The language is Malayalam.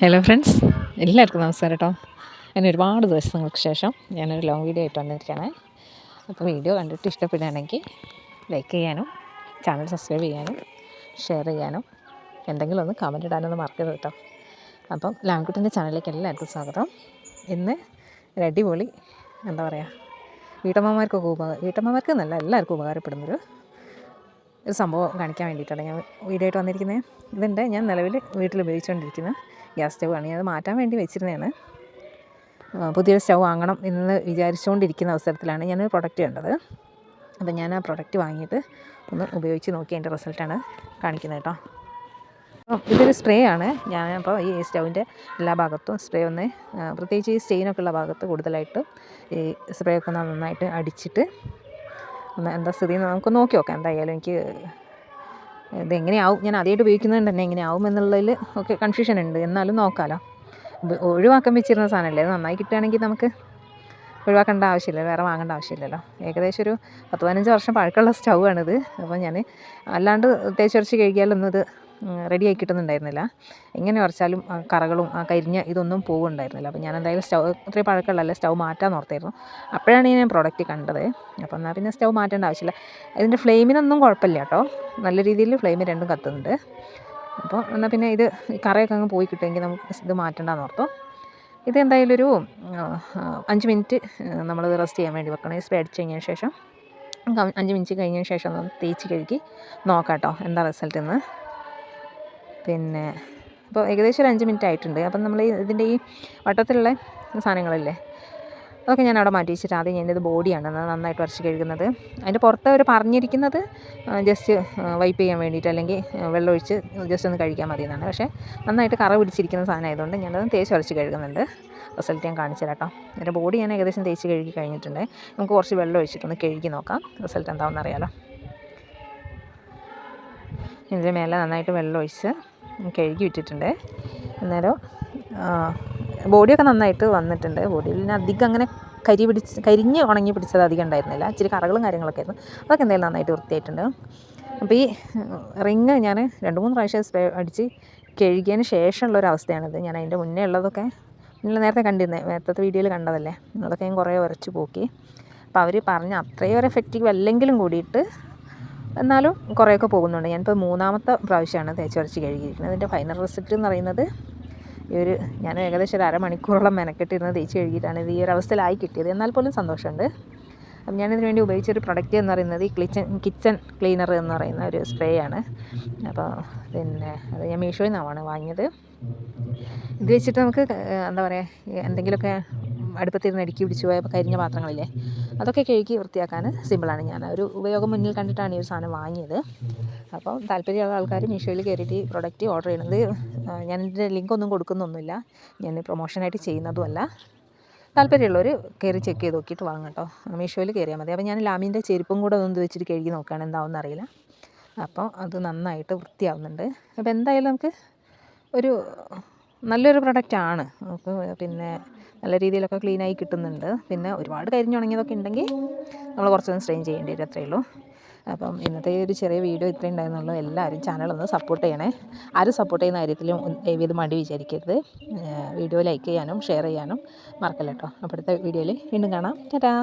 ഹലോ ഫ്രണ്ട്സ് എല്ലാവർക്കും നമസ്കാരം കേട്ടോ. ഞാൻ ഒരുപാട് ദിവസങ്ങൾക്ക് ശേഷം ഞാനൊരു ലോങ് വീഡിയോ ആയിട്ട് വന്നിരിക്കുകയാണ്. അപ്പോൾ വീഡിയോ കണ്ടിട്ട് ഇഷ്ടപ്പെടുകയാണെങ്കിൽ ലൈക്ക് ചെയ്യാനും ചാനൽ സബ്സ്ക്രൈബ് ചെയ്യാനും ഷെയർ ചെയ്യാനും എന്തെങ്കിലും ഒന്ന് കമന്റ് ഇടാനൊന്നും മറക്കരുത് കേട്ടോ. അപ്പം ലാംകുട്ടിന്റെ ചാനലിലേക്ക് എല്ലാവർക്കും സ്വാഗതം. ഇന്ന് ഒരു അടിപൊളി എന്താ പറയുക വീട്ടമ്മമാർക്കൊക്കെ ഉപകാര വീട്ടമ്മമാർക്ക് എന്നല്ല എല്ലാവർക്കും ഉപകാരപ്പെടുന്നൊരു ഒരു സംഭവം കാണിക്കാൻ വേണ്ടിയിട്ടാണ് ഞാൻ വീഡിയോ ആയിട്ട് വന്നിരിക്കുന്നത്. ഇതുണ്ട് ഞാൻ നിലവിൽ വീട്ടിൽ ഉപയോഗിച്ചുകൊണ്ടിരിക്കുന്ന ഗ്യാസ് സ്റ്റൗവാണ് ഞാനത് മാറ്റാൻ വേണ്ടി വെച്ചിരുന്നതാണ്. പുതിയൊരു സ്റ്റൗ വാങ്ങണം എന്ന് വിചാരിച്ചുകൊണ്ടിരിക്കുന്ന അവസരത്തിലാണ് ഞാനൊരു പ്രൊഡക്റ്റ് കണ്ടത്. അപ്പം ഞാൻ ആ പ്രൊഡക്റ്റ് വാങ്ങിയിട്ട് ഒന്ന് ഉപയോഗിച്ച് നോക്കി അതിന്റെ റിസൾട്ടാണ് കാണിക്കുന്നത് കേട്ടോ. അപ്പോൾ ഇതൊരു സ്പ്രേ ആണ്. ഞാൻ അപ്പോൾ ഈ സ്റ്റൗവിന്റെ എല്ലാ ഭാഗത്തും സ്പ്രേ ഒന്ന് പ്രത്യേകിച്ച് ഈ സ്റ്റെയിനൊക്കെ ഉള്ള ഭാഗത്ത് കൂടുതലായിട്ട് ഈ സ്പ്രേ ഒക്കെ നന്നായിട്ട് അടിച്ചിട്ട് ഒന്ന് എന്താ സ്ഥിതി നമുക്ക് നോക്കി നോക്കാം. എന്തായാലും എനിക്ക് ഇതെങ്ങനെയാവും? ഞാൻ ആദ്യമായിട്ട് ഉപയോഗിക്കുന്നതുകൊണ്ട് തന്നെ എങ്ങനെയാവും എന്നുള്ളതിൽ ഒക്കെ കൺഫ്യൂഷൻ ഉണ്ട്. എന്നാലും നോക്കാമല്ലോ ഒഴിവാക്കാൻ വെച്ചിരുന്ന സാധനമല്ലേ നന്നായി കിട്ടുകയാണെങ്കിൽ നമുക്ക് ഒഴിവാക്കേണ്ട ആവശ്യമില്ല. വേറെ വാങ്ങേണ്ട ആവശ്യമില്ലല്ലോ. ഏകദേശം ഒരു പത്ത് പതിനഞ്ച് വർഷം പഴക്കമുള്ള സ്റ്റൗ ആണിത് അപ്പോൾ ഞാൻ അല്ലാണ്ട് തേച്ചുരച്ച് കഴുകിയാലൊന്നും ഇത് റെഡിയായി കിട്ടുന്നുണ്ടായിരുന്നില്ല. എങ്ങനെ ഉറച്ചാലും ആ കറകളും ആ കരിഞ്ഞ ഇതൊന്നും പോകുന്നുണ്ടായിരുന്നില്ല അപ്പോൾ ഞാൻ എന്തായാലും സ്റ്റൗ ഇത്രയും പഴക്കമുള്ളതല്ല സ്റ്റൗ മാറ്റാൻ ഓർത്തായിരുന്നു. അപ്പോഴാണ് ഞാൻ പ്രോഡക്റ്റ് കണ്ടത്. അപ്പോൾ എന്നാൽ പിന്നെ സ്റ്റൗ മാറ്റേണ്ട ആവശ്യമില്ല. ഇതിന്റെ ഫ്ലെയിമിനൊന്നും കുഴപ്പമില്ല കേട്ടോ. നല്ല രീതിയിൽ ഫ്ലെയിം രണ്ടും കത്തുന്നുണ്ട്. അപ്പോൾ എന്നാൽ പിന്നെ ഇത് കറയൊക്കെ അങ്ങ് പോയി കിട്ടുമെങ്കിൽ നമുക്ക് ഇത് മാറ്റേണ്ടെന്ന് ഓർത്തു. ഇത് എന്തായാലും ഒരു അഞ്ച് മിനിറ്റ് നമ്മൾ റെസ്റ്റ് ചെയ്യാൻ വേണ്ടി വെക്കണം. സ്പ്രേ അടിച്ച് കഴിഞ്ഞതിന് ശേഷം അഞ്ച് മിനിറ്റ് കഴിഞ്ഞതിന് ശേഷം ഒന്ന് തേച്ച് കഴുകി നോക്കാം കേട്ടോ. എന്താ റിസൾട്ട് എന്ന്. പിന്നെ അപ്പോൾ ഏകദേശം ഒരു അഞ്ച് മിനിറ്റ് ആയിട്ടുണ്ട്. അപ്പം നമ്മൾ ഇതിന്റെ ഈ വട്ടത്തിലുള്ള സാധനങ്ങളല്ലേ അതൊക്കെ ഞാൻ അവിടെ മാറ്റി വെച്ചിട്ട് ആദ്യം ഞാൻ ഇത് ബോഡിയാണ് നന്നായിട്ട് വരച്ച് കഴുകുന്നത്. അതിന്റെ പുറത്ത് അവർ പറഞ്ഞിരിക്കുന്നത് ജസ്റ്റ് വൈപ്പ് ചെയ്യാൻ വേണ്ടിയിട്ട് അല്ലെങ്കിൽ വെള്ളമൊഴിച്ച് ജസ്റ്റ് ഒന്ന് കഴിക്കാൻ മതി എന്നാണ്. പക്ഷേ നന്നായിട്ട് കറ പിടിച്ചിരിക്കുന്ന സാധനം ആയതുകൊണ്ട് ഞാനത് തേച്ച് വരച്ച് കഴുകുന്നുണ്ട്. റിസൾട്ട് ഞാൻ കാണിച്ചു തരാം എന്റെ ബോഡി ഞാൻ ഏകദേശം തേച്ച് കഴുകി കഴിഞ്ഞിട്ടുണ്ട്. നമുക്ക് കുറച്ച് വെള്ളം ഒഴിച്ചിട്ടൊന്ന് കഴുകി നോക്കാം. റിസൾട്ട് എന്താണെന്ന് അറിയാലോ. ഇതിന്റെ മേലെ നന്നായിട്ട് വെള്ളം ഒഴിച്ച് കഴുകി വിട്ടിട്ടുണ്ട് അന്നേരം ബോഡിയൊക്കെ നന്നായിട്ട് വന്നിട്ടുണ്ട്. ബോഡിയിൽ അധികം അങ്ങനെ കരി പിടിച്ച് കരിഞ്ഞ് ഉണങ്ങി പിടിച്ചത് അധികം ഉണ്ടായിരുന്നില്ല. ഇച്ചിരി കറകളും കാര്യങ്ങളൊക്കെ ആയിരുന്നു. അതൊക്കെ എന്തായാലും നന്നായിട്ട് വൃത്തിയായിട്ടുണ്ട്. അപ്പോൾ ഈ റിങ് ഞാൻ രണ്ട് മൂന്ന് പ്രാവശ്യം സ്പ്രേ അടിച്ച് കഴുകിയതിന് ശേഷമുള്ള ഒരു അവസ്ഥയാണിത്. ഞാൻ അതിന്റെ മുന്നേ ഉള്ളതൊക്കെ നിങ്ങൾ നേരത്തെ കണ്ടിരുന്നേ നേരത്തെ വീഡിയോയിൽ കണ്ടതല്ലേ? അതൊക്കെ ഞാൻ കുറേ ഉരച്ച് പോക്കി. അപ്പോൾ അവർ പറഞ്ഞ അത്രയും ഒരു എഫക്റ്റീവ് അല്ലെങ്കിലും കൂടിയിട്ട് എന്നാലും കുറേയൊക്കെ പോകുന്നുണ്ട്. ഞാനിപ്പോൾ മൂന്നാമത്തെ പ്രാവശ്യമാണ് തേച്ച് വരച്ച് കഴുകിയിരിക്കുന്നത്. അതിന്റെ ഫൈനൽ റിസൾട്ട് എന്ന് പറയുന്നത് ഈ ഒരു ഞാൻ ഏകദേശം ഒരു അരമണിക്കൂറോളം മെനക്കെട്ടിരുന്ന് തേച്ച് കഴുകിയിട്ടാണ് ഇത് ഈ ഒരു അവസ്ഥയിലായി കിട്ടിയത്. എന്നാൽ പോലും സന്തോഷമുണ്ട്. അപ്പം ഞാനിതിന് വേണ്ടി ഉപയോഗിച്ച ഒരു പ്രൊഡക്റ്റ് എന്ന് പറയുന്നത് ഈ കിച്ചൻ കിച്ചൺ ക്ലീനർ എന്ന് പറയുന്ന ഒരു സ്പ്രേ ആണ്. അപ്പോൾ പിന്നെ അത് ഞാൻ മീഷോയിൽ നിന്നാണ് വാങ്ങിയത്. ഇത് വെച്ചിട്ട് നമുക്ക് എന്താ പറയുക എന്തെങ്കിലുമൊക്കെ അടുപ്പത്തിരുന്ന് അടുക്കി പിടിച്ചു പോയ കരിഞ്ഞ പാത്രങ്ങളില്ലേ അതൊക്കെ കഴുകി വൃത്തിയാക്കാൻ സിമ്പിളാണ് ഞാൻ. ഒരു ഉപയോഗം മുന്നിൽ കണ്ടിട്ടാണ് ഈ ഒരു സാധനം വാങ്ങിയത്. അപ്പോൾ താല്പര്യമുള്ള ആൾക്കാർ മീഷോയിൽ കയറിയിട്ട് ഈ പ്രൊഡക്റ്റ് ഓർഡർ ചെയ്യുന്നത് ഞാൻ ഇതിന്റെ ലിങ്ക് ഒന്നും കൊടുക്കുന്നൊന്നുമില്ല. ഞാൻ പ്രൊമോഷനായിട്ട് ചെയ്യുന്നതുമല്ല. താല്പര്യമുള്ളവർ കയറി ചെക്ക് ചെയ്ത് നോക്കിയിട്ട് വാങ്ങാം കേട്ടോ. മീഷോയിൽ കയറിയാൽ മതി. അപ്പോൾ ഞാൻ ലാമിന്റെ ചെരുപ്പും കൂടെ ഒന്ന് വെച്ചിട്ട് കഴുകി നോക്കുകയാണ്. എന്താവുമെന്ന് അറിയില്ല. അപ്പോൾ അത് നന്നായിട്ട് വൃത്തിയാവുന്നുണ്ട്. അപ്പോൾ എന്തായാലും നമുക്ക് ഒരു നല്ലൊരു പ്രൊഡക്റ്റാണ് നമുക്ക് പിന്നെ നല്ല രീതിയിലൊക്കെ ക്ലീനായി കിട്ടുന്നുണ്ട്. പിന്നെ ഒരുപാട് കരിഞ്ഞുണങ്ങിയതൊക്കെ ഉണ്ടെങ്കിൽ നമ്മൾ കുറച്ചൊന്നും സ്ട്രെയിൻ ചെയ്യേണ്ടി വരും അത്രയേ ഉള്ളൂ. അപ്പം ഇന്നത്തെ ഒരു ചെറിയ വീഡിയോ ഇത്രയും ഉണ്ടായിരുന്നുള്ളൂ എല്ലാവരും ചാനലൊന്ന് സപ്പോർട്ട് ചെയ്യണേ. ആരും സപ്പോർട്ട് ചെയ്യുന്ന കാര്യത്തിലും ഏവിധ മടി വിചാരിക്കരുത്. വീഡിയോ ലൈക്ക് ചെയ്യാനും ഷെയർ ചെയ്യാനും മറക്കല്ല അപ്പോഴത്തെ വീഡിയോയിൽ വീണ്ടും കാണാം. ടാറ്റാ!